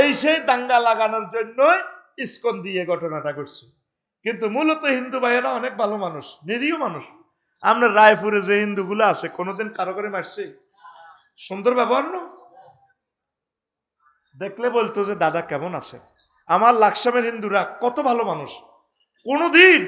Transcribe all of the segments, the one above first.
এই সেই দাঙ্গা লাগানোর জন্য ইস্কন দিয়ে ঘটনাটা করছে কিন্তু মূলত হিন্দু ভাইয়েরা অনেক ভালো মানুষ, নিরীহ মানুষ। আমরা রায়পুরে যে হিন্দুগুলো আছে, কোনোদিন কারও করে মারছে? সুন্দর ব্যবহার না দেখলে বলতো যে, দাদা, কেমন আছে? আমার লাকসামের হিন্দুরা কত ভালো মানুষ। কোনোদিন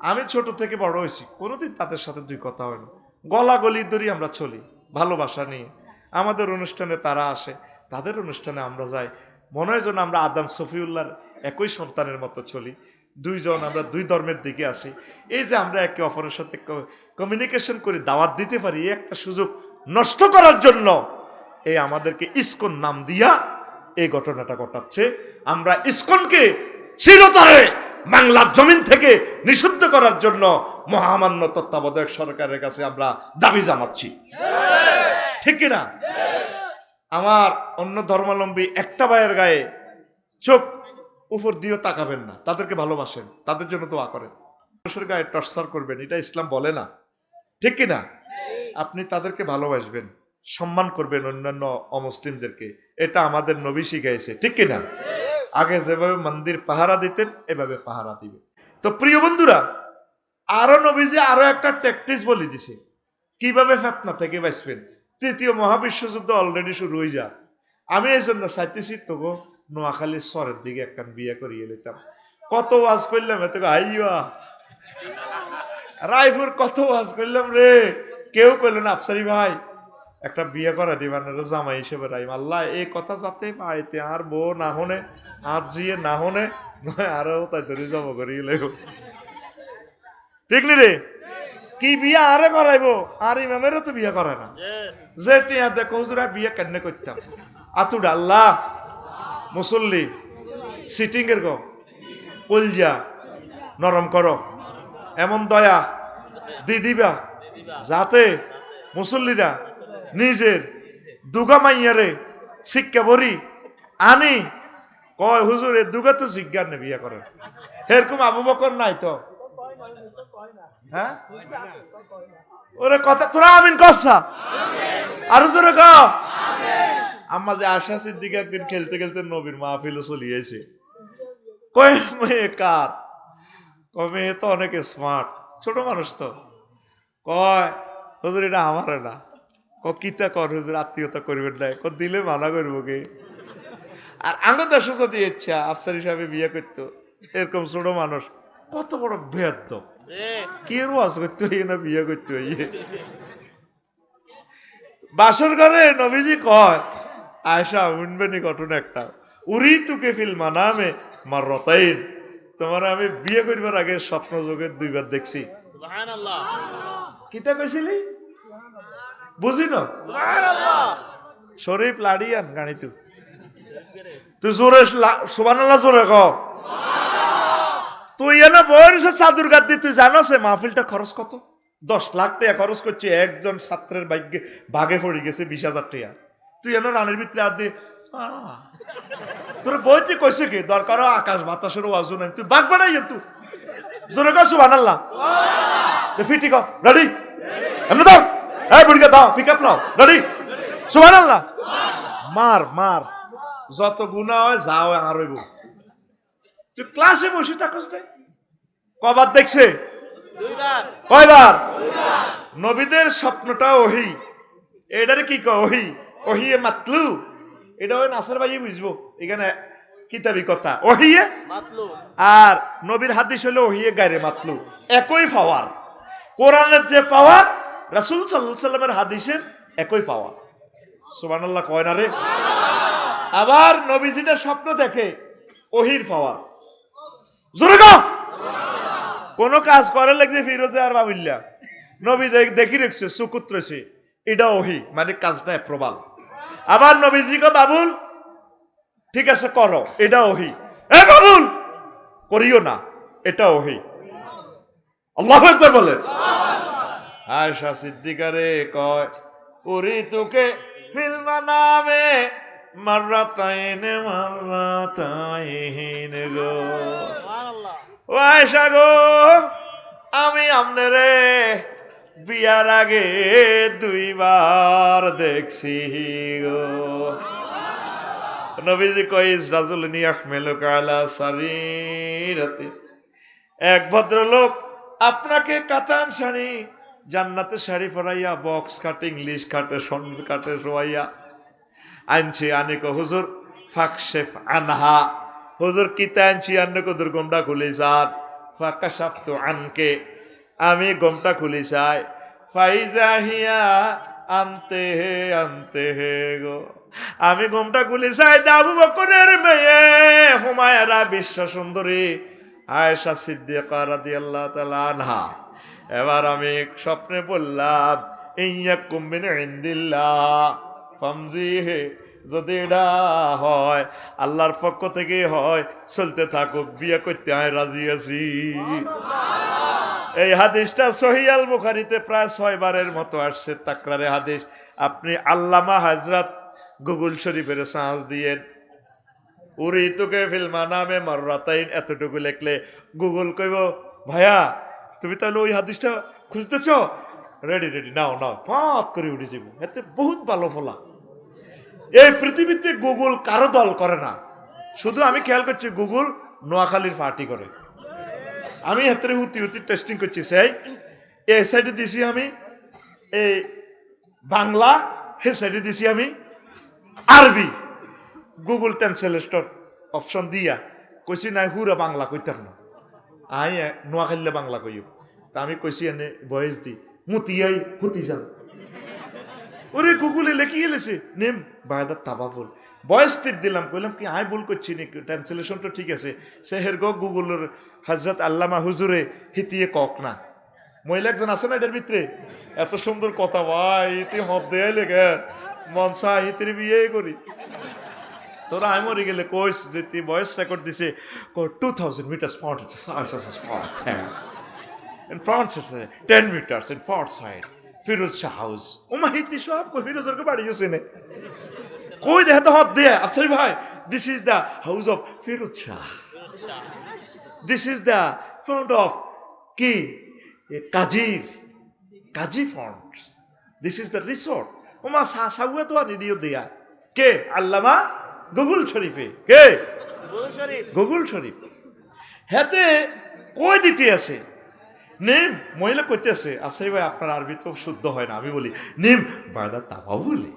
আমি ছোট থেকে বড় হয়েছি, কোনোদিন তাদের সাথে দুই কথা হয়নি গলা গলি ধরি আমরা চলি, ভালোবাসা নিয়ে। আমাদের অনুষ্ঠানে তারা আসে, তাদের অনুষ্ঠানে আমরা যাই। মনে হয় যেন আমরা আদাম সফিউল্লাহর একই সন্তানের মতো চলি। দুইজন আমরা দুই ধর্মের দিকে আসি এই যে আমরা একে অপরের সাথে কমিউনিকেশন করে দাওয়াত দিতে পারি একটা সুযোগ নষ্ট করার জন্য এই আমাদেরকে ইস্কন নাম দিয়া এই ঘটনাটা ঘটাচ্ছে। আমরা ইস্কনকে চিরতরে বাংলার জমিন থেকে নিষিদ্ধ করার জন্য মহামান্য তত্ত্বাবধায়ক সরকারের কাছে আমরা দাবি জানাচ্ছি। ঠিক কিনা? আমার অন্য ধর্মাবলম্বী একটা ভাইয়ের গায়ে চোখ উপর দিয়েও তাকাবেন না। তাদেরকে ভালোবাসেন, তাদের জন্য দোয়া করেন। মানুষের গায়ে টর্চার করবেন, এটা ইসলাম বলে না। ঠিক কিনা আপনি তাদেরকে ভালোবাসবেন, সম্মান করবেন অন্যান্য অমুসলিমদেরকে। এটা আমাদের নবী শিখাইছে ঠিক কিনা আগে যেভাবে মন্দির পাহারা দিতেন, এভাবে পাহারা দিবে তো প্রিয় বন্ধুরা, আরও নবীজি আরও একটা ট্যাকটিস বলে দিছে। কীভাবে ফেতনা থেকে বাঁচবেন? তৃতীয় মহাবিশ্বযুদ্ধ অলরেডি শুরু হয়ে যা আমি এই জন্য চাইতেছি তবু নোয়াখালীর স্বরের দিকে একখান বিয়ে করিয়ে নিতাম। কত ওয়াজ করলাম এত আইয়া। রায়পুর কত ওয়াজ করলাম রে। কেউ করলেন আফসারি ভাই, একটা বিয়ে করা দিবেন জামাই হিসেবে রাইম আল্লাহ এই কথা যাতে পাইতে আর বউ না হনে, আর জিয়ে না হনে, নয় আরও তাই ধরে জমা করিয়ে লেগো ঠিক নি রে? কি বিয়া আরে করাইবো? আর ইমামেরও তো বিয়ে করে না। যে টিয়া দেখো হুজুরা বিয়ে কেন করতাম আতুড আল্লাহ মুসল্লি সিটিং এর গো কলজা নরম করো এমন দয়া দি দিবা যাতে মুসল্লিরা নিজের দুগা মাইয়ারে শিক্ষা বরি আনি। কয় হুজুর দুগা তো জিজ্ঞার নে বিয়ে করেন এরকম আবু বকর নাই তো। হ্যাঁ? ওরে কথা তোরা আমিন কসা আরও জোরে ক? আম্মা যে আশা সিদ্দিক একদিন খেলতে খেলতে নবীর মাহফিলে চলিয়েছে কয় মেয়ে কার? কয় মেয়ে তো অনেক স্মার্ট ছোট মানুষ তো। কয় হুজুর এটা আমার না। ক কিতা কর হুজুর আত্মীয়তা করবেন না। ক দিলে মানা করব কে? আর আঙ্গ দেশে যদি ইচ্ছা আফসার হিসাবে বিয়ে করতো এরকম ছোট মানুষ কত বড় ভেদ কি ওয়াজ করতে হইয়ে না বিয়ে করতে হইয়ে? বাসর ঘরে নবীজি কয় আয়সা উনবেনি ঘটনা একটা। উরি তুকে ফিল মানামে মার রতাইন তোমার আমি বিয়ে করবার আগে স্বপ্ন যোগে দুইবার দেখছি। কিতা কইছিলি বুঝি না? শরীফ লাড়িয়ান গাড়ি তু তুই জোরে সুবানাল্লাহ জোরে ক তুই এনে বয়স চাদুর গাদ তুই জানো সে মাহফিলটা খরচ কত? দশ লাখ টাকা খরচ করছে, একজন ছাত্রের ভাগ্যে বাগে পড়ে গেছে বিশ হাজার টাকা। তুই এনে রানের ভিতরে আর দিয়ে তোর বইতে কইছে কি? দরকার আকাশ বাতাসের ওয়াজু নাই। তুই বাঘ বানাই তুই। জোরে কর, সুবহানাল্লাহ। ফিটি কর। রেডি এমনি দাও হ্যাঁ বুড়িকে দাও পিক আপ নাও। রেডি সুবহানাল্লাহ। মার মার। যত গুণা হয় যাও আর হইব। তুই ক্লাসে বসে থাকস তাই কবার দেখছে? কয়বার? নবীদের স্বপ্নটা ওহি। এটারে কি কয়? ওহি। ওহিয়ে মাতলু। এটা ওই নাসের ভাই বুঝব। এখানে কিতাবি কথা। ওহিয়ে মাতলু। আর নবীর হাদিস হলো ওহিয়ে গায়ে মাতলু। একই পাওয়ার। কোরআনের যে পাওয়ার রাসুল সাল্লাহ সাল্লামের হাদিসের একই পাওয়ার। সুবহানাল্লাহ কয় না রে? আবার নবীজিটা স্বপ্ন দেখে ওহির পাওয়ার। জোরে কোন কাজ করে লাগছে ফিরোজে আর বাবিল্লা নবী দেখি রেখছে সুকুত্রেছে এটা ওহি মানে কাজটা প্রবাল। আবার নবীজি গো বাবুল, ঠিক আছে, করো, এটা ওহি। এ বাবুল, করিও না, এটা ওহি। আল্লাহ একবার বলে। আয়সা সিদ্দিকারে কয়, উরি তোকে ফিল্ম নামে মার্রাতাইন মার্রাতাইন গো। ও আয়সা গো আমি আপনারে বিয়ার আগে দুইবার দেখছি গো। নবীজি কইস রাজুল নিয়াহমেলু কালা সারিরাতে। এক ভদ্রলোক আপনাকে কাতান শাড়ি জান্নাতে শাড়ি পরাইয়া বক্স কাটে ইংলিশ কাটে সন কাটে শোয়াইয়া আনছি আনিক হুজুর, ফাকশেফ আনহা। হুজুর, কিতা আনছি? আন্নে কদুর গোমটা খুলি সার ফাঁকা সাপ্ত আনকে। আমি গোমটা খুলি চাই ফাইজা হিয়া, আনতে হে আনতে হে গো। আমি গোমটা খুলি চাই দাবু বকরের মেয়ে, হুমায়রা বিশ্ব সুন্দরী, আয়েশা সিদ্দিকা রাদিয়াল্লাহু তাআলা আনহা। এবার আমি স্বপ্নে বললাম, ইয়া কুমিন ইন্দিল্লাহ। ফামজি হে, যদি এটা হয়, আল্লাহর পক্ষ থেকে হয়, চলতে থাকুক, বিয়ে করতে আমি রাজি আছি। এই হাদিসটা সহিয়াল বুখারিতে প্রায় ছয় ছয়বারের মতো আসছে, তাকরারে হাদিস। আপনি আল্লামা হাজরাত গুগল শরীফের সাহস দিয়ে উরি তোকে ফিল্মা নামে মাররাতাইন, এতটুকু লেখলে গুগল কইব, ভাইয়া, তুমি তাহলে ওই হাদিসটা খুঁজতেছ? রেডি রেডি, নাও নাও। পাত করে উঠে যাব। এতে বহুত ভালো ফলা। এই পৃথিবীতে গুগল কারও দল করে না। শুধু আমি খেয়াল করছি গুগল নোয়াখালীর পার্টি করে। আমি হাতের হুতি হুতি টেস্টিং করছি, সেই এ সাইডে দিছি আমি এই বাংলা, হে সাইডে দিছি আমি আরবি। গুগল ট্রান্সলেটর অপশন দিয়া কইছি, নাই, হুরা বাংলা কইতার না। আই নোয়াখালীলে বাংলা কইও। তা আমি কইছি, এনে, বয়স দি মুতিয়াই হুতি যান। ওরে গুগলে লেখি গেলেছে নেম। বায়দার তাবা বল। বয়স টিপ দিলাম কইলাম কি আই ভুল করছি নি ট্রান্সলেশন তো ঠিক আছে। সেহের গ গুগলের হজরত আল্লামা হুজুরে হিতিয়ে কক না। মহিলা একজন আছে না এটার ভিতরে? এত সুন্দর কথা ভাই ইতি হদ দেয় লেগে। মনসা হিতির বিয়ে করি। তোরা আমি মরে গেলে কইস যে তুই বয়স রেকর্ড দিছে two thousand metre spot in front is uh, 10 meters in side Firoz Shah house. ও মাহিতি সব কই ফিরোজের বাড়ি গেছে নে। কই দেখে তো হাত দিয়ে আফসার ভাই this is the house of Firoz Shah. This is the front of কি? এ কাজীর Kazi front this is the resort ও মা সা তো আর রেডিও দিয়া। কে? আল্লামা গুগল শরীফে। কে? গুগল শরীফ। হেতে কই দিতে আছে? নিম মহিলা কইতে আছে আসাই ভাই আপনার আরবি তো শুদ্ধ হয় না আমি বলি নিম বায়দা তাবাও বলি।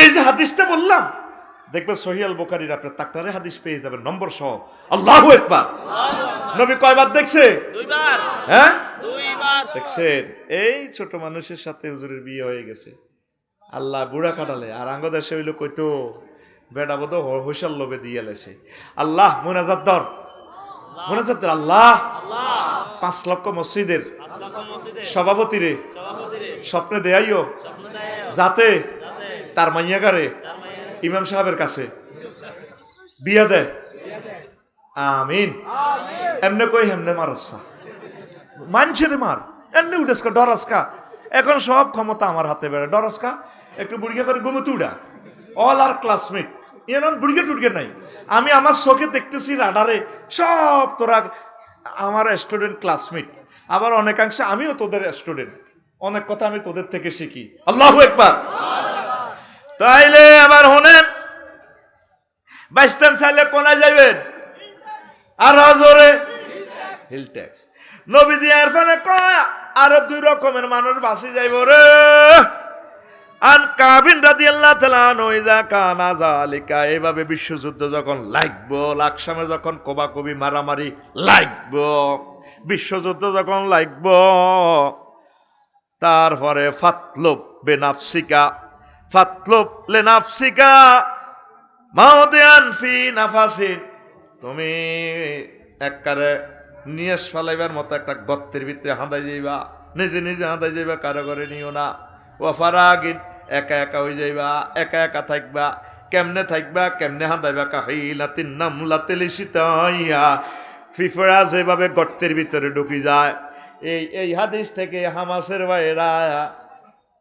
এই যে হাদিসটা বললাম দেখবেন সহিয়াল বোকারির আপনার তাকটারে হাদিস পেয়ে যাবেন নম্বর সহ। আল্লাহু একবার নবী কয়বার দেখছে? হ্যাঁ? দেখছেন? এই ছোট মানুষের সাথে হুজুরের বিয়ে হয়ে গেছে। আল্লাহ বুড়া কাটালে আর আঙ্গ দেশে হইল কইতো বেটা বোধ হৈসাল লোভে দিয়ে লেছে। আল্লাহ মোনাজাত দর মোনাজাত দর আল্লাহ। আল্লাহ। পাঁচ লক্ষ মসজিদের সভাপতিরে স্বপ্নে দেয়াইও, যাতে তার মাইয়াগারে ইমাম সাহেবের কাছে বিয়া দেয়। আমিন। এমনে কই হেমনে মারসা মানছেরে মার। এমনি উঠেসকা ডরাসকা এখন সব ক্ষমতা আমার হাতে বেড়ে। ডরাসকা একটু বুড়িয়া করে ঘুমোতে উড়া অল আর ক্লাসমেট এমন বুড়িয়ে টুড়কে নাই। আমি আমার চোখে দেখতেছি রাডারে। সব তোরা আমার স্টুডেন্ট ক্লাসমেট আবার অনেকাংশে আমিও তোদের স্টুডেন্ট অনেক কথা আমি তোদের থেকে শিখি। আল্লাহ একবার তাইলে আবার হনেন বাইস্তান চাইলে কোনায় যাবেন আর জোরে হিল ট্যাক্স। নবীজি আরফানে কয়, আরও দুই রকমের মানুষ বাসি যাইব রে। আন কাবিন রাদি আল্লাহ নইজা কানা জালিকা এইভাবে বিশ্বযুদ্ধ যখন লাগবো, লাকসামে যখন কোবাকবি মারামারি লাগবো, বিশ্বযুদ্ধ যখন লাগবো, তারপরে ফাতলুব বেনাফসিকা ফাতলুব লেনাফসিকা মাওদিয়ান ফি নাফাসিন, তুমি একবারে নিয়েস ফেলাইবার মতো একটা গর্তের ভিতরে হাঁদাই যাইবা, নিজে নিজে হাঁদাই যাইবা কারও করে নিও না। ও একা একা হয়ে যাইবা, একা একা থাকবা, কেমনে থাকবা, কেমনে হাঁদাইবা, কাহিলাতিন নামলাতিল সিতাইয়া ফিফরা যেভাবে গর্তের ভিতরে ঢুকি যায়, এই এই হাদিস থেকে হামাসের ভাইয়েরা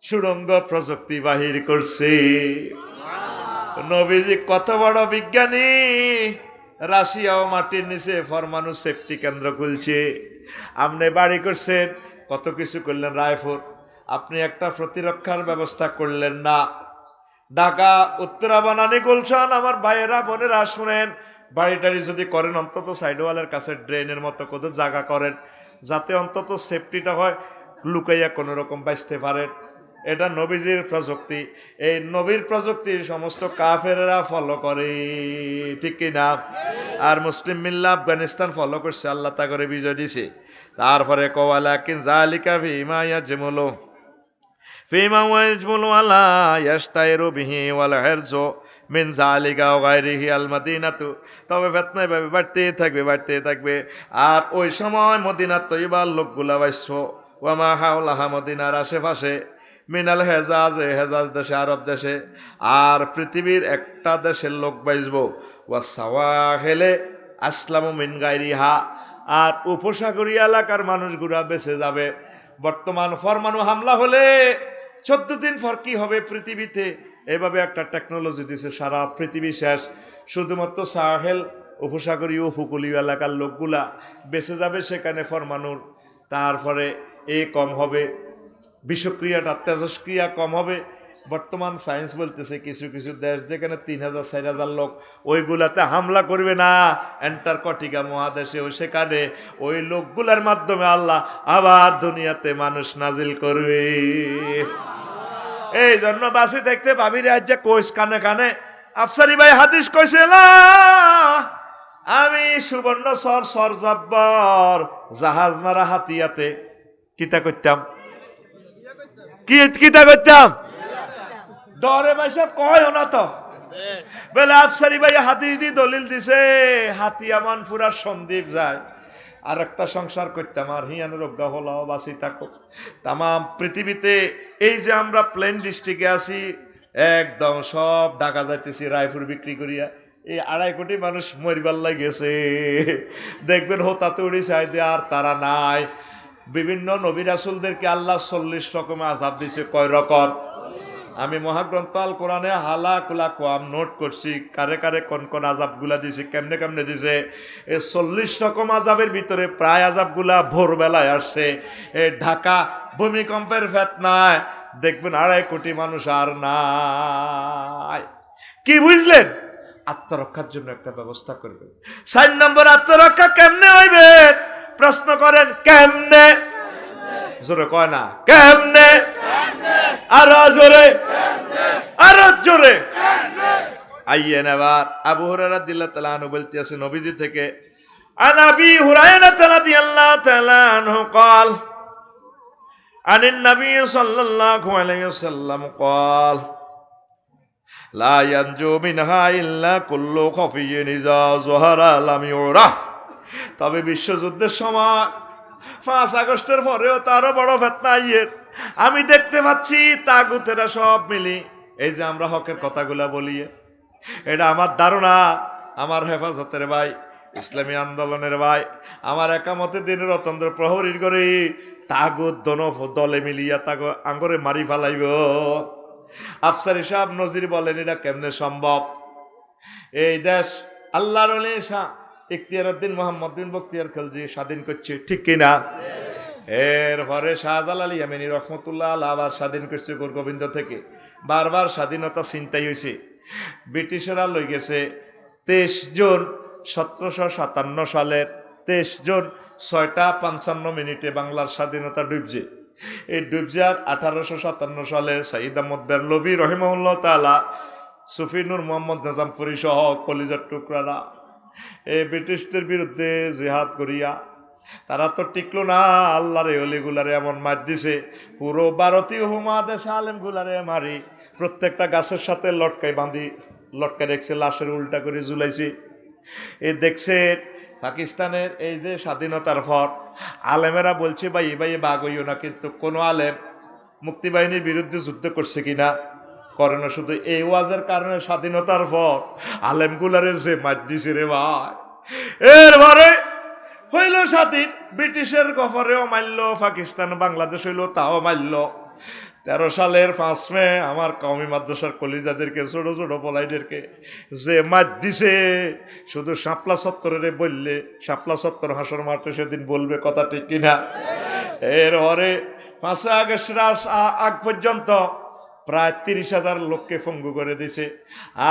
সুরঙ্গ প্রযুক্তি বাহির করছে। নবীজি কত বড় বিজ্ঞানী রাশিয়া ও মাটির নিচে ফরমানু সেফটি কেন্দ্র খুলছে। আপনি বাড়ি করছেন, কত কিছু করলেন রায়পুর আপনি একটা প্রতিরক্ষার ব্যবস্থা করলেন না। ঢাকা উত্তরা বানানি গুলশান, আমার ভাইয়েরা, বোনেরা, শুনেন, বাড়িটারি যদি করেন, অন্তত সাইডওয়ালের কাছে ড্রেনের মতো কোথাও জায়গা করেন, যাতে অন্তত সেফটিটা হয়, লুকাইয়া কোনো রকম বাঁচতে পারেন। এটা নবীজির প্রযুক্তি। এই নবীর প্রযুক্তি সমস্ত কাফেরেরা ফলো করে, ঠিক কি না? আর মুসলিম মিল্লা আফগানিস্তান ফলো করছে, আল্লাহ তা করে বিজয় দিছে। তারপরে কওয়ালা কিন জালিকা ফিমা ইয়াজমুলু। ফিমা ওয়াজমুলু আলা ইয়াস্তাইরু বিহি ওয়াল হিরজু মিন জালিকা ওয়া গায়রিহি আল মাদিনাতু তবে ফিতনা এভাবে বাড়তে থাকবে বাড়তে থাকবে। আর ওই সময় মদিনা তৈবার লোকগুলা বাইশ্ব ওয়ামা হাওলাহা মদিনার আশেপাশে, মিনাল হেজাজ, এ হেজাজ দেশে, আরব দেশে। আর পৃথিবীর একটা দেশের লোক বাইজব ওয়া সাওয়া হেলে আসলাম মিন গাইরিহা আর উপসাগরীয় এলাকার মানুষগুলা বেঁচে যাবে। বর্তমান ফরমানু হামলা হলে চোদ্দ দিন পর কি হবে পৃথিবীতে? এভাবে একটা টেকনোলজি দিছে, সারা পৃথিবী শেষ। শুধুমাত্র সাহেল, উপসাগরীয় উপকূলীয় এলাকার লোকগুলা বেঁচে যাবে সেখানে ফরমানুর তারপরে এ কম হবে, বিষক্রিয়াটা তেজস্ক্রিয়া কম হবে। বর্তমান সায়েন্স বলতেছে কিছু কিছু দেশ যেখানে তিন হাজার চার হাজার লোক ওইগুলাতে হামলা করবে না। অ্যান্টার্কটিকা মহাদেশে ও সেখানে ওই লোকগুলার মাধ্যমে আল্লাহ আবার দুনিয়াতে মানুষ নাজিল করবে। এই জন্য বাসে দেখতে পাবি রে যে কইস কানে কানে আফসারি ভাই হাদিস কইছে "লা, আমি সুবর্ণ সর সর জব্বর জাহাজ মারা হাতিয়াতে কিতা করতাম? কিতা করতাম? ডরে ভাই সব কয় না তো। বলে, আফসারি ভাই, হাদিস দি দলিল দিছে, হাতি আমান পুরা সন্দীপ যায়। আর একটা সংসার করতাম, আর হিয়ান রোগা হলাও বাসি থাকো তামাম পৃথিবীতে এই যে আমরা প্লেন ডিস্ট্রিক্টে আছি, একদম সব ঢাকা যাইতেছি, রায়পুর বিক্রি করিয়া। এই আড়াই কোটি মানুষ মরিবার গেছে দেখবেন হোতাতে উড়ি চাইদে আর তারা নাই। বিভিন্ন নবী রাসুলদেরকে আল্লাহ চল্লিশ রকম আজাব দিছে, কয় রকম? আমি মহাগ্রন্থ আল কোরআনে হালা কুলা কোয়াম নোট করছি, কারে কারে কোন কোন আজাবগুলা দিছে, কেমনে কেমনে দিছে। এ চল্লিশ রকম আজাবের ভিতরে প্রায় আজাবগুলা ভোরবেলায় আসছে। এ ঢাকা ভূমিকম্পের ফেত ফেতনায় দেখবেন আড়াই কোটি মানুষ আর নাই। কি বুঝলেন? আত্মরক্ষার জন্য একটা ব্যবস্থা করবেন। সাইন নম্বর আত্মরক্ষা কেমনে হইবে? প্রশ্ন করেন, কেমনে? জোরে কয় না, কেমনে? আর জোরে। জোরে। আইয়েন আবার আবু হুরারা দিল্লা তালা আনু বলতে আছে নবীজি থেকে তবে বিশ্বযুদ্ধের সময় পাঁচ আগস্টের পরেও তারও বড় ফেতনা আমি দেখতে পাচ্ছি তাগুতেরা সব মিলি এই যে আমরা হকের কথাগুলা বলি এটা আমার ধারণা আমার হেফাজতের ভাই ইসলামী আন্দোলনের ভাই আমার একামতে দিনের অতন্ত্র প্রহরীর করে তাগুত দন দলে মিলিয়া তাগ আঙ্গরে মারি ফেলাইব। আফসারি সাহেব নজির বলেন এটা কেমনে সম্ভব? এই দেশ আল্লাহর শাহ ইখতিয়ার উদ্দিন মোহাম্মদ বিন বক্তিয়ার খলজি স্বাধীন করছে ঠিক কিনা? এর পরে শাহজাল আলী আমিনী রহমতুল্লাহ আল্লাহ আবার স্বাধীন করছে গোর গোবিন্দ থেকে। বারবার স্বাধীনতা চিন্তাই হয়েছে ব্রিটিশেরা লই গেছে তেইশ জুন সতেরোশো সাতান্ন সালের তেইশ জুন ছয়টা পঞ্চান্ন মিনিটে বাংলার স্বাধীনতা ডুবছে। এই ডুবজার আঠারোশো সাতান্ন সালে সাইদ আহমদ বেরলবি রহিমউল্লাহ তালা সুফিনুর মোহাম্মদ নিজামপুরি সহ কলিজার টুকরারা এই ব্রিটিশদের বিরুদ্ধে জিহাদ করিয়া তারা তো টিকলো না, আল্লাহরে, অলিগুলারে এমন মার দিছে। পুরো ভারতীয় উপমহাদেশ আলেমগুলারে মারি। প্রত্যেকটা গাছের সাথে লটকাই বাঁধি লটকাই রেখছে, লাশের উল্টা করে ঝুলাইছে। এ দেখছে পাকিস্তানের এই যে স্বাধীনতার পর, আলেমেরা বলছে, ভাই ভাই বাঘ হইও না, কিন্তু কোনো আলেম মুক্তিবাহিনীর বিরুদ্ধে যুদ্ধ করছে কিনা? করে না শুধু এই ওয়াজের কারণে স্বাধীনতার পর, আলেমগুলারে যে মার দিছে রে ভাই। এরপরে হইল স্বাধীন। ব্রিটিশের গফরেও মারল পাকিস্তান, বাংলাদেশ হইল তাও মারল তেরো সালের পাঁচ মে আমার কমি মাদ্রাসার কলিজাদেরকে, ছোট ছোট পলাইদেরকে যে মার দিছে, শুধু শাপলা সত্তরের বললে, শাপলা সত্তর হাসর মাঠে সেদিন বলবে কথা ঠিক কিনা? এর পরে পাঁচই আগস্টের আস- আগ পর্যন্ত প্রায় তিরিশ হাজার লোককে ফঙ্গু করে দিছে।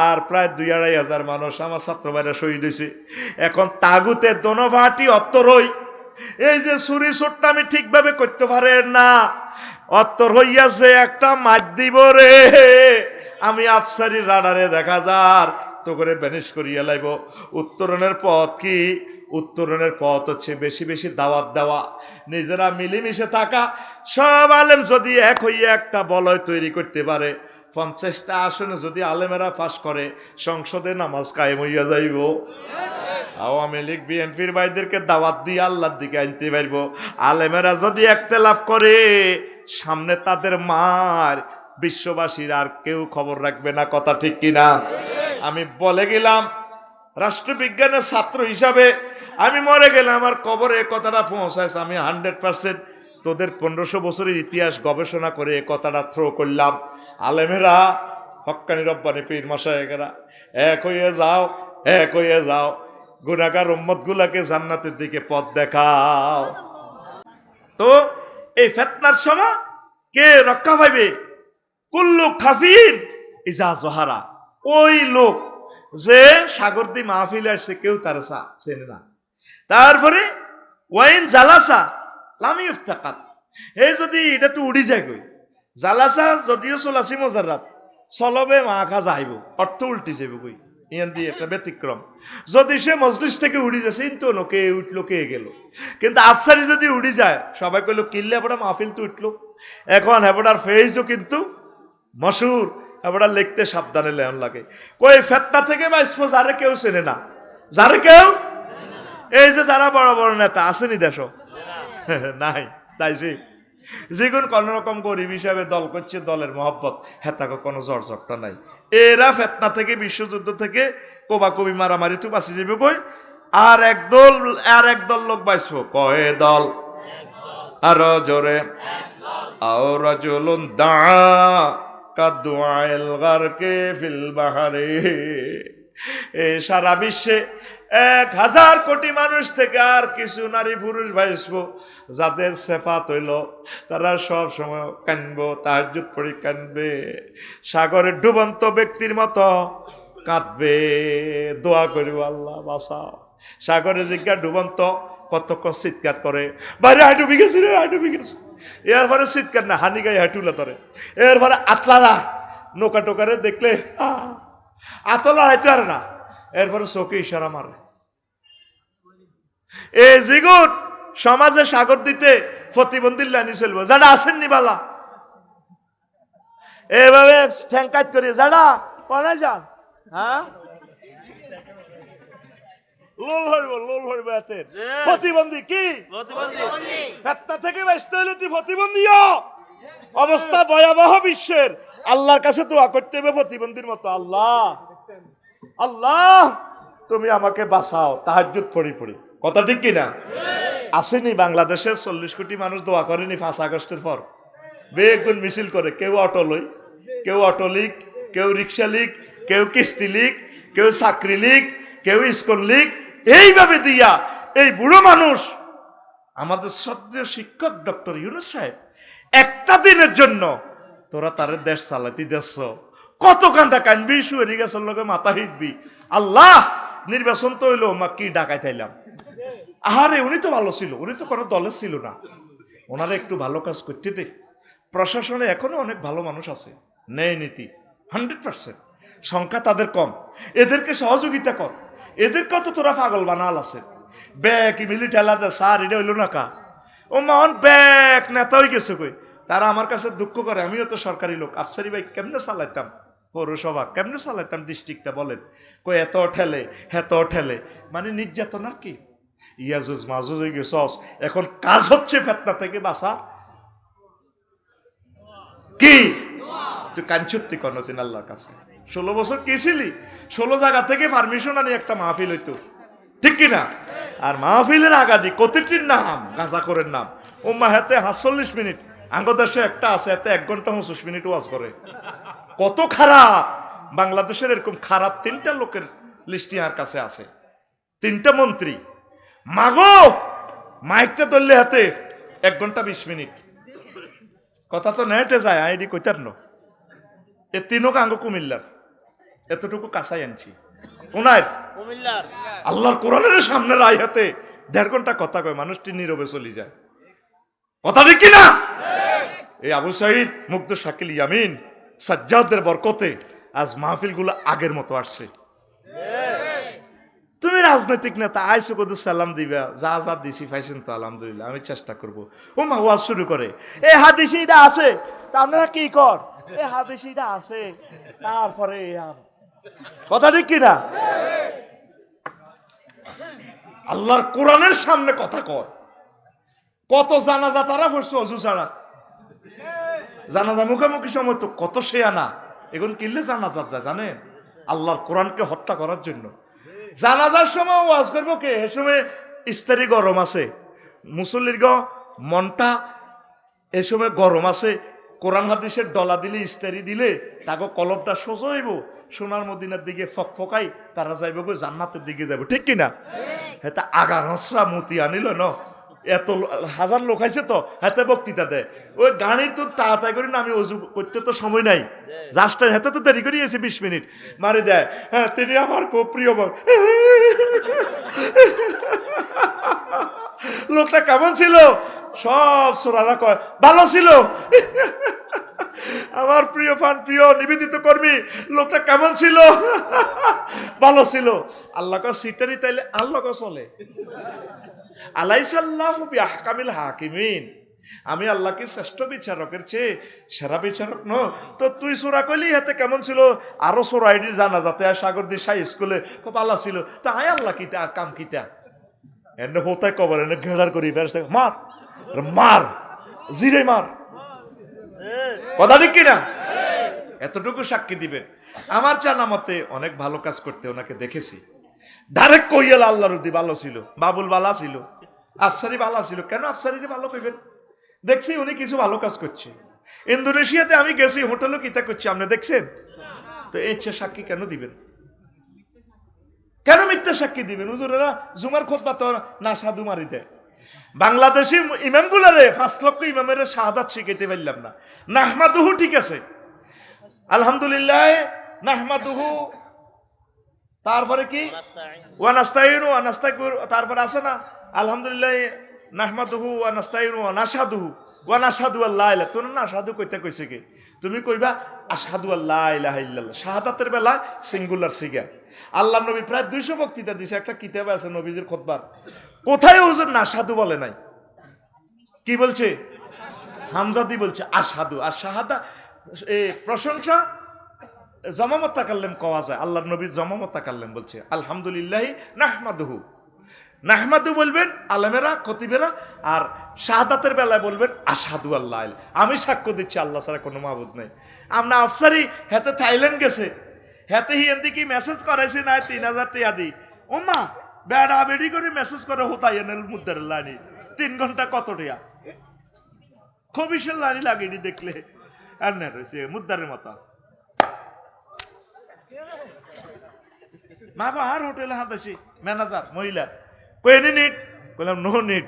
আর প্রায় দুই আড়াই হাজার মানুষ আমার ছাত্র ভাইরা শহীদ হয়েছে। এখন তাগুতে দোনোভাটি অত্তরই এই যে সুরি চোটটা আমি ঠিকভাবে করতে পারে না। অত্তর হইয়াছে একটা মাছ দিব রে। আমি আফসারি রাডারে দেখা যার, তো করে ব্যানিশ করিয়া লাইব। উত্তরণের পথ কি? উত্তরণের পথ হচ্ছে বেশি বেশি দাওয়াত দেওয়া। নিজেরা মিলেমিশে থাকা। সব আলেম যদি এক হইয়া একটা বলয় তৈরি করতে পারে, পঞ্চাশটা আসনে যদি আলেমেরা পাশ করে, সংসদে নামাজ কায়েম হইয়া যাইব। আওয়ামী লীগ, বিএনপির ভাইদেরকে দাওয়াত দিয়ে আল্লাহর দিকে আনতে পারব। আলেমেরা যদি একতেলাফ করে, সামনে তাদের মার, বিশ্ববাসীর আর কেউ খবর রাখবে না, কথা ঠিক কিনা? আমি বলে গেলাম রাষ্ট্রবিজ্ঞানের ছাত্র হিসাবে আমি মরে গেলে আমার কবরে এ কথাটা পৌঁছাইছে। আমি হান্ড্রেড পার্সেন্ট তোদের পনেরোশো বছরের ইতিহাস গবেষণা করে এ কথাটা থ্রো করলাম। আলেমেরা হক্কানি রব্বানি পীর মশায়েকেরা এক হয়ে যাও, এক হয়ে যাও গুনাগার উম্মত গুলাকে জান্নাতের দিকে পথ দেখাও। তো এই ফেতনার সময় কে রক্ষা পাইবে? কুল্লু খাফিন ইজা জহারা। ওই লোক যে সাগরদি মাহফিল আসছে, কেউ তার চেনে না। তারপরে, ওয়াইন জালাসা লামি ইফতাকাত এই যদি এটা তো উড়ি যায় জালাসা যদিও চলাছি মজারাত চলবে মা খা যাইব, অর্থ উল্টি যাইব দিয়ে একটা ব্যতিক্রম। যদি সে মজলিস থেকে উড়ি যাচ্ছে কিন্তু লোকে উঠল, কে গেল? কিন্তু আফসারি যদি উড়ি যায়, সবাই কইলো কিনলে এবার মাহফিল তো উঠল। এখন হেবডার ফেইজও কিন্তু মশুর। এবার লিখতে সাবধানে লেন লাগে। কই, ফেতনা থেকে বাইসবো যারে কেউ চেনে না? যারে কেউ? এই যে যারা বড় বড় নেতা, আসেনি দেশ নাই তাইছি যেগুন কোনো রকম গরিব হিসাবে দল করছে, দলের মহব্বত হেতাকে কোনো জর্জরটা নাই। এরা ফেতনা থেকে, বিশ্বযুদ্ধ থেকে কোবা কবি মারামারি তো বাঁচি যাবে কই? আর একদল আর একদল লোক বাইসবো কয়ে দল? আরও জোরে। আও রাজুলুন দা। কাদুয়াইল গারকে ফিল বাহারে। সারা বিশ্বে এক হাজার কোটি মানুষ থেকে আর কিছু নারী পুরুষ ভাইসব যাদের সেফাত হইল, তারা সব সময় কানবো তাহাজুত পড়ি কানবে, সাগরের ডুবন্ত ব্যক্তির মতো কাঁদবে। দোয়া করিব আল্লাহ বাসাও সাগরে জিজ্ঞা ডুবন্ত কতক্ষণ চিৎকার করে, বাইরে হাই ডুবি গেছি রে হাই ডুবি এরপরে চিৎকার না, হানি গায়ে হাঁটুলা তরে। এরপরে আতলালা, নৌকা টোকারে দেখলে আতলা হাইতে পারে না। এরপরে চোখে ইশারা মারে। এ জিগুট সমাজে সাগর দিতে প্রতিবন্ধীর লাইনি চলবো। যারা আসেননি বালা, এভাবে ঠ্যাঙ্কাত করে যারা কোনে যান হ্যাঁ? লোল হইব লোল হইব এতে প্রতিবন্ধী কি? প্রতিবন্ধী। ফেতনা থেকে বাঁচতে হলে তুই প্রতিবন্ধী অবস্থা ভয়াবহ বিশ্বের। আল্লাহর কাছে দোয়া করতে হবে প্রতিবন্ধীর মতো। আল্লাহ আল্লাহ তুমি আমাকে বাঁচাও। তাহাজ্জুদ পড়ি পড়ি। কথা ঠিক কিনা? আসেনি বাংলাদেশের চল্লিশ কোটি মানুষ দোয়া করেনি পাঁচ আগস্টের পর। বেগুন মিছিল করে কেউ অটো লই কেউ অটো লিগ কেউ রিক্সা লিগ কেউ কিস্তি লিগ কেউ চাকরি লিগ কেউ স্কুল লিগ এইভাবে দিয়া এই বুড়ো মানুষ, আমাদের শ্রদ্ধেয় শিক্ষক ডক্টর ইউনুস সাহেব, একটা দিনের জন্য তোরা তার দেশ চালাতি দেশ কত কান্দা কানবি শুয়ে গেছর লগে মাথা হিটবি। আল্লাহ, নির্বাচন তো হইল মা কি ডাকাই থাইলাম। আহারে, উনি তো ভালো ছিল, উনি তো কোনো দলে ছিল না। ওনারা একটু ভালো কাজ করতে দে। প্রশাসনে এখনও অনেক ভালো মানুষ আছে, ন্যায় নীতি, হান্ড্রেড পার্সেন্ট। সংখ্যা তাদের কম। এদেরকে সহযোগিতা কর। এদেরকেও তো তোরা পাগল বানাল আছে। ব্যাগ মিলি ঠেলা দে স্যার, এটা হইল না কা? ও মন ব্যাগ, নেতা হয়ে গেছে কই? তারা আমার কাছে দুঃখ করে, আমিও তো সরকারি লোক। আফসারি ভাই, কেমনে চালাইতাম? পৌরসভা, কেমনে চালাইতাম ডিস্ট্রিক্টটা বলেন? কই, এত ঠেলে, হেত ঠেলে। মানে নির্যাতন আর কি? ইয়াজুজ মাজুজ হয়ে গেছস এখন কাজ হচ্ছে ফেতনা থেকে বাসা কি? তুই কাঞ্চুত্তি কোনদিন আল্লাহর কাছে। ষোলো বছর কে ছিলি? ষোলো জায়গা থেকে পারমিশন আনি একটা মাহফিল হইতো। ঠিক কিনা আর মাহফিলের আগাদি কতিটির নাম গাঁজা করের নাম। ও মা হাতে সাতচল্লিশ মিনিট। আঙ্গদেশে একটা আছে, এতে এক ঘণ্টা পঁচিশ মিনিট ওয়াজ করে। কত খারাপ! বাংলাদেশের এরকম খারাপ তিনটা লোকের লিস্টি আর কাছে আছে। তিনটা মন্ত্রী। মাগো! মাইকটা ধরলে হাতে এক ঘণ্টা বিশ মিনিট। কথা তো নেটে যায়, আইডি কইতার ন। এ তিনও গাঙ্গ কুমিল্লার। এতটুকু কাঁচাই আনছি। কুমিল্লার। আল্লাহর কোরআনের সামনে রায় হাতে দেড় ঘণ্টা কথা কয় মানুষটি নীরবে চলে যায়। কথা ঠিক কিনা? এই আবু সাইদ মুগ্ধ শাকিল ইয়ামিন সাজ্জাদের বরকতে আজ মাহফিলগুলো আগের মতো আসছে। তুমি রাজনৈতিক নেতা আইসো কদু সালাম দিবা যা যা দিছি পাইছেন তো আলহামদুলিল্লাহ আমি চেষ্টা করব। ও মা ওয়াজ শুরু করে। এ হাদিসিটা আছে তা আপনারা কি কর? এ হাদিসিটা আছে তারপরে। কথা ঠিক কিনা? আল্লাহর কোরআনের সামনে কথা কয়। কত জানাজা তারা পড়ছে অজু ছাড়া? জানাজা মুখোমুখি সময় তো কত সে আনা? এখন কিনলে জানাজা যায়, জানেন? আল্লাহর কোরআনকে হত্যা করার জন্য। জানাজার সময় ওয়াজ করব কে? এ সময় ইস্তারি গরম আছে। মুসল্লির গ, মনটা এ সময় গরম আছে। কোরআন হাদিসের ডলা দিলে, ইস্তারি দিলে তাকে কলবটা সোজাইব সোনার মদিনার দিকে ফক ফকাই তারা যাইব গো জান্নাতের দিকে যাইব। ঠিক কিনা? হ্যাঁ তা আগা হসরা মতি আনিল ন? এত হাজার লোক আছে তো হাতে বক্তৃতা দেয়। ওই গাড়ি তো তাড়াতাড়ি করি না আমি অজু করতে তো সময় নাই। জাস্ট হাতে তো দেরি করিয়েছি বিশ মিনিট। মারি দেয় হ্যাঁ তিনি আমার খুব প্রিয়। লোকটা কেমন ছিল? সব সোরারা কয় ভালো ছিল? আমার প্রিয় ফান, প্রিয় নিবেদিত কর্মী, লোকটা কেমন ছিল? ভালো ছিল। আল্লাহ সিটারি তাইলে আল্লাহ চলে। আলাইসাল্লাহু বিআহকামিল হাকিমিন। আমি আল্লাহকে শ্রেষ্ঠ বিচারকের চেয়ে সেরা বিচারক ন তো তুই সোরা কইলি হাতে কেমন ছিল? আরও সোরা আইডি জানা যাতে সাগর দি সাই স্কুলে খুব আল্লাহ ছিল। তা আয় আল্লাহ কিতা, আর কাম কিতা? এনে হোতায় কবর, এনে ঘেড়ার করি মার মার, জিরে মার। কথা ঠিক কিনা? এতটুকু সাক্ষী দিবেন। আমার জানা মতে অনেক ভালো কাজ করতে ওনাকে দেখেছি। ডাইরেক্ট কইয়াল আল্লাহর উদ্দি ভালো ছিল, বাবুল বালা ছিল, আফসারি বালা ছিল। কেন আফসারি ভালো কইবেন? দেখছি উনি কিছু ভালো কাজ করছে। ইন্দোনেশিয়াতে আমি গেছি, হোটেলও কিতা করছি, আপনি দেখছেন? তো এই ইচ্ছা সাক্ষী কেন দিবেন? কেন মিথ্যা সাক্ষী দিবেন? হুজুরেরা জুমার খোদবা তো না সাধু মারি দেয়। বাংলাদেশি ইমামগুলারে পাঁচ লক্ষ ইমামের শাহাদাত শিখাইতে পারলাম না। নাহমাদুহু ঠিক আছে। আলহামদুলিল্লাহ নাহমাদুহু। তারপরে কি? ওয়ানাস্তাইনু তারপরে আছে না? আলহামদুলিল্লাহ নাহমাদুহু ওয়ানাস্তাইনু ওয়ানাশাদুহু ওয়ানাশাদু আল্লাহ ইলাহা তোর না সাধু কইতে কইছে কি? তুমি কইবা আশহাদু আল্লাহ ইলাহা ইল্লাল্লাহ। শাহাদাতের বেলা সিঙ্গুলার সিগা আল্লাহ নবী প্রায় দুইশো বক্তৃতা দিছে। একটা কিতাবে আছে নবীজির খোদবার। কোথায় হুজুর না, সাধু বলে নাই। কি বলছে? হামজাদি বলছে আসাদু আর শাহাদা, এ, প্রশংসা জমামত তাকাল্লেম কওয়া যায়। আল্লাহ নবীর জমামত তাকাল্লেম বলছে, আলহামদুলিল্লাহ নাহমাদুহু। নাহমাদু বলবেন আলেমেরা, খতিবেরা, আর শাহাদাতের বেলায় বলবেন আসাদু আল্লাহ। আমি সাক্ষ্য দিচ্ছি, আল্লাহ ছাড়া কোনো মাহবুদ নাই। আমরা আফসারি, হেতে থাইল্যান্ড গেছে। হেতে হিয়েন্দি কি মেসেজ করাইছি না তিন হাজার টিয়া দি। ওমা বেড়া বেড়ি করে মেসেজ করে, হোতাই এনেল মুদ্দার লাইনি তিন ঘণ্টা কত টিয়া খবিসের লাইনি লাগেনি দেখলে। আর না রয়েছে, মুদ্দারের মতো। মা গো আর হোটেলে হাতাছি ম্যানেজার, মহিলা। কইনি নিট কইলাম, নো নিট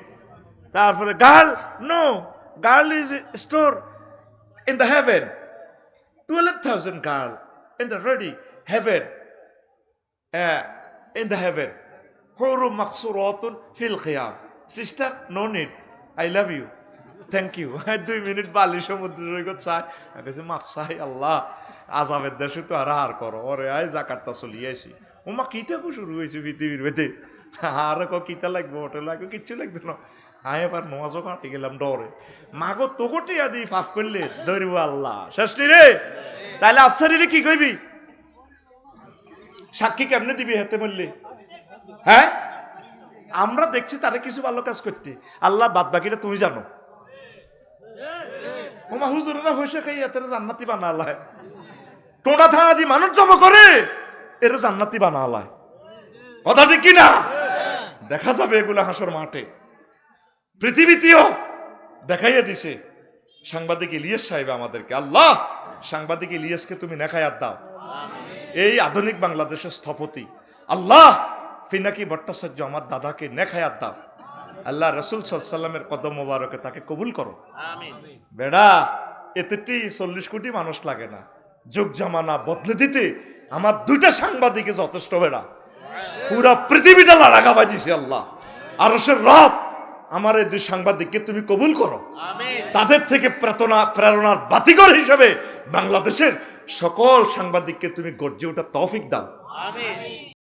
তারপরে, girl, no. Girl is store in the heaven. Twelve thousand girl in the ready heaven. In the heaven. হরু মাকসুরতুন ফিল খিয়াম। Sister no need I love you thank you দুই মিনিট বালি সমুদ্র রেগত চাই। কাছে মাপ চাই, আল্লাহ। আজাবের দেশে তো আর হার করো। ওরে, আয় জাকারটা চলিয়ে আইছি ওমা কিতে শুরু হয়েছে পৃথিবীর বেদে আর ক, কিতা লাগবে? হোটেল লাগবে? কিচ্ছু লাগবে না। আয়, এবার নমাজও কাটে গেলাম ডরে। মাগো তোকটি আদি ফাফ করলে ধরবো আল্লাহ। শেষটি রে? তাহলে আফসারি রে কি কইবি? সাক্ষী কেমনে দিবি হাতে বললে হ্যাঁ? আমরা দেখছি তারা কিছু ভালো কাজ করতে। আল্লাহ বাদ বাকিটা তুমি জানো। ওমা হুজুরেরা হইসে খাই এতে জান্নাতি বানালায় টোটা থানা দি মানুষ জমা করে, এর জান্নাতি বানালায় কথা ঠিক কিনা? দেখা যাবে এগুলা হাসর মাঠে। পৃথিবীতেও দেখাইয়া দিছে, সাংবাদিক ইলিয়াস সাহেব আমাদেরকে। আল্লাহ, সাংবাদিক ইলিয়াসকে তুমি নেখায়াত দাও। এই আধুনিক বাংলাদেশের স্থপতি। আল্লাহ ফিনাকি ভট্টাচার্য আমার দাদাকে নেখায়াত দাও। আল্লাহ রসুল সাল্লামের কদম মোবারকে তাকে কবুল করো। বেড়া এতেটি চল্লিশ কোটি মানুষ লাগে না। যুগ জামানা বদলে দিতে আমার দুইটা সাংবাদিকে যথেষ্ট বেড়া। পুরা পৃথিবীটা লাড়াকা বাজিছে আল্লাহ। আর সে রব আমার এই দুই সাংবাদিককে তুমি কবুল করো। তাদের থেকে প্রেরণা প্রেরণার বাতিকর হিসেবে বাংলাদেশের সকল সাংবাদিককে তুমি গর্জে ওঠা তৌফিক দাও।